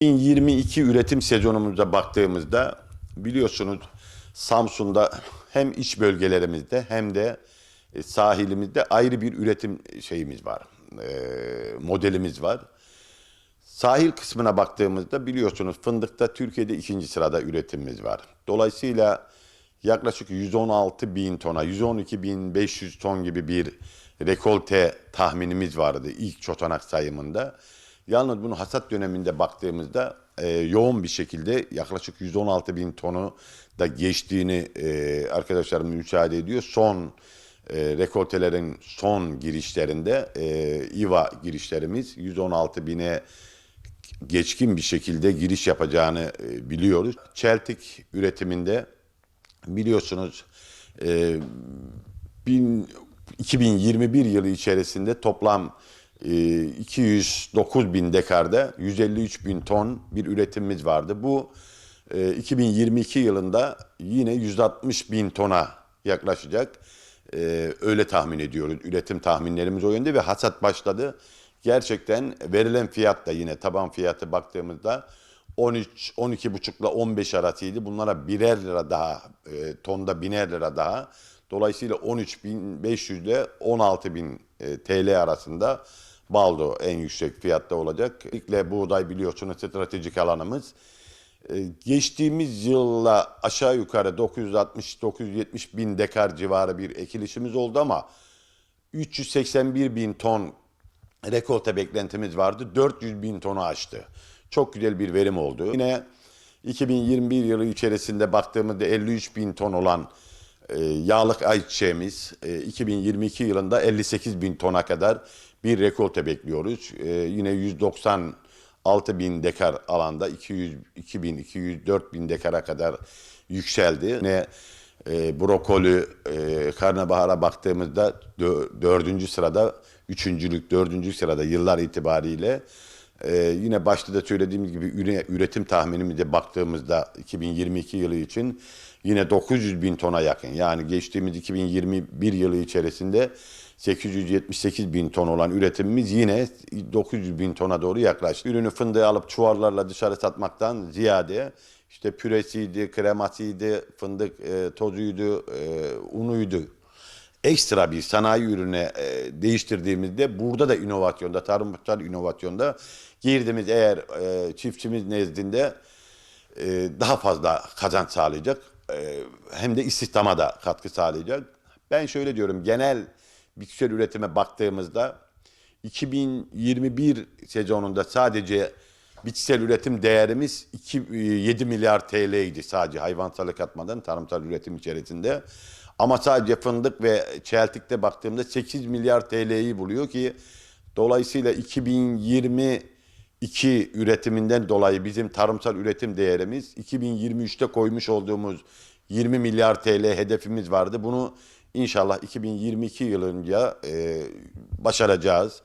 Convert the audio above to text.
2022 üretim sezonumuza baktığımızda biliyorsunuz Samsun'da hem iç bölgelerimizde hem de e, sahilimizde ayrı bir üretim şeyimiz var, e, modelimiz var. Sahil kısmına baktığımızda biliyorsunuz fındıkta Türkiye'de ikinci sırada üretimimiz var. Dolayısıyla yaklaşık 116 bin tona, 112 bin 500 ton gibi bir rekolte tahminimiz vardı ilk çotanak sayımında. Yalnız bunu hasat döneminde baktığımızda e, yoğun bir şekilde yaklaşık 116 bin tonu da geçtiğini e, arkadaşlarım müşahede ediyor. Son e, rekoltelerin son girişlerinde e, İVA girişlerimiz 116 bine geçkin bir şekilde giriş yapacağını e, biliyoruz. Çeltik üretiminde biliyorsunuz e, bin- 2021 yılı içerisinde toplam 209 bin dekarda 153 bin ton bir üretimimiz vardı. Bu e, 2022 yılında yine 160 bin tona yaklaşacak. E, öyle tahmin ediyoruz. Üretim tahminlerimiz o yönde ve hasat başladı. Gerçekten verilen fiyat da yine taban fiyatı baktığımızda 13 12,5 ile 15 arasıydı. Bunlara birer lira daha e, tonda biner lira daha. Dolayısıyla 13.500 ile 16.000 e, TL arasında baldo en yüksek fiyatta olacak. İlkle buğday biliyorsunuz stratejik alanımız. E, Geçtiğimiz yılla aşağı yukarı 960-970 bin dekar civarı bir ekilişimiz oldu ama 381 bin ton rekolte beklentimiz vardı. 400 bin tonu aştı. Çok güzel bir verim oldu. Yine 2021 yılı içerisinde baktığımızda 53 bin ton olan yağlık ayçiçeğimiz e, 2022 yılında 58 bin tona kadar bir rekolte bekliyoruz. E, yine 196 bin dekar alanda 200, 2000, 204 bin dekara kadar yükseldi. Yine e, brokoli, e, karnabahara baktığımızda dö- dördüncü sırada, üçüncülük, dördüncü sırada yıllar itibariyle. E, yine başta da söylediğimiz gibi üre- üretim tahminimize baktığımızda 2022 yılı için yine 900 bin tona yakın. Yani geçtiğimiz 2021 yılı içerisinde 878 bin ton olan üretimimiz yine 900 bin tona doğru yaklaştı. Ürünü fındığı alıp çuvallarla dışarı satmaktan ziyade işte püresiydi, kremasıydı, fındık e, tozuydu, e, unuydu. Ekstra bir sanayi ürüne e, değiştirdiğimizde burada da inovasyonda, tarımsal inovasyonda girdiğimiz eğer e, çiftçimiz nezdinde e, daha fazla kazanç sağlayacak. Hem de istihdama da katkı sağlayacak. Ben şöyle diyorum genel bitkisel üretime baktığımızda 2021 sezonunda sadece bitkisel üretim değerimiz 2, 7 milyar TL'ydi sadece hayvansalı katmadan tarımsal üretim içerisinde. Ama sadece fındık ve çeltikte baktığımda 8 milyar TL'yi buluyor ki dolayısıyla 2022 üretiminden dolayı bizim tarımsal üretim değerimiz 2023'te koymuş olduğumuz 20 milyar TL hedefimiz vardı. Bunu inşallah 2022 yılınca e, başaracağız.